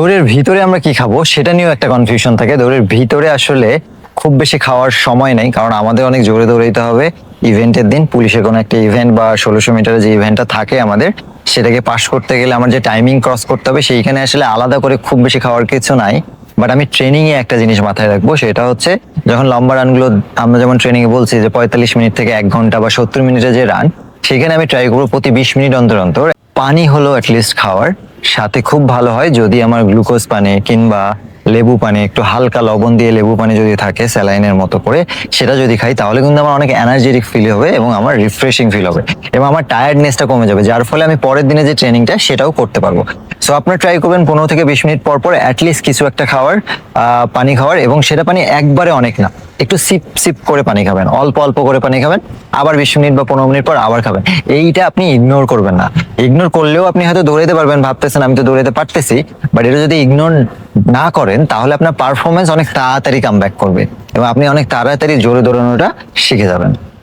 দৌড়ের ভিতরে আমরা কি খাব সেটা নিয়েও একটা কনফিউশন থাকে। দৌড়ের ভিতরে আসলে খুব বেশি খাওয়ার সময় নেই, কারণ আমাদের অনেক জোরে দৌড়াইতে হবে। ইভেন্টের দিন পুলিশের কোনো একটা ইভেন্ট বা ষোলোশো মিটারের যে ইভেন্টটা থাকে আমাদের, সেটাকে পাস করতে গেলে আমার যে টাইমিং ক্রস করতে হবে, সেইখানে আসলে আলাদা করে খুব বেশি খাওয়ার কিছু নাই। বাট আমি ট্রেনিংয়ে একটা জিনিস মাথায় রাখব, সেটা হচ্ছে যখন লম্বা রানগুলো আমরা যেমন ট্রেনিংয়ে বলছি যে পঁয়তাল্লিশ মিনিট থেকে এক ঘণ্টা বা সত্তর মিনিটের যে রান সেখানে আমি ট্রাই করব প্রতি বিশ মিনিট অন্তর অন্তর। পানি হলো অ্যাটলিস্ট খাওয়ার। সাথে খুব ভালো হয় যদি আমার গ্লুকোজ পানে কিংবা লেবু পানি, একটু হালকা লবণ দিয়ে লেবু পানি যদি থাকে, স্যালাইনের মতো করে সেটা যদি খাই, তাহলে কিন্তু আমার অনেক এনার্জেটিক ফিল হবে এবং আমার রিফ্রেশিং ফিল হবে এবং আমার টায়ার্ডনেসটা কমে যাবে, যার ফলে আমি পরের দিনে যে ট্রেনিংটা সেটাও করতে পারব। সো আপনার ট্রাই করবেন পনেরো থেকে বিশ মিনিট পর পর অ্যাটলিস্ট কিছু একটা খাওয়ার পানি খাওয়ার এবং সেটা পানি একবারে অনেক না, একটু সিপ সিপ করে পানি খাবেন, অল্প অল্প করে পানি খাবেন, আবার বিশ মিনিট বা পনেরো মিনিট পর আবার খাবেন। এইটা আপনি ইগনোর করবেন না। ইগনোর করলেও আপনি হয়তো দৌড়াতে পারবেন, ভাবতেছেন আমি তো দৌড়াতে পারতেছি বাট এটা যদি ইগনোর না করেন, তাহলে আপনার পারফরমেন্স অনেক তাড়াতাড়ি কাম করবে এবং আপনি অনেক তাড়াতাড়ি জোরে দৌড়ানোটা শিখে যাবেন।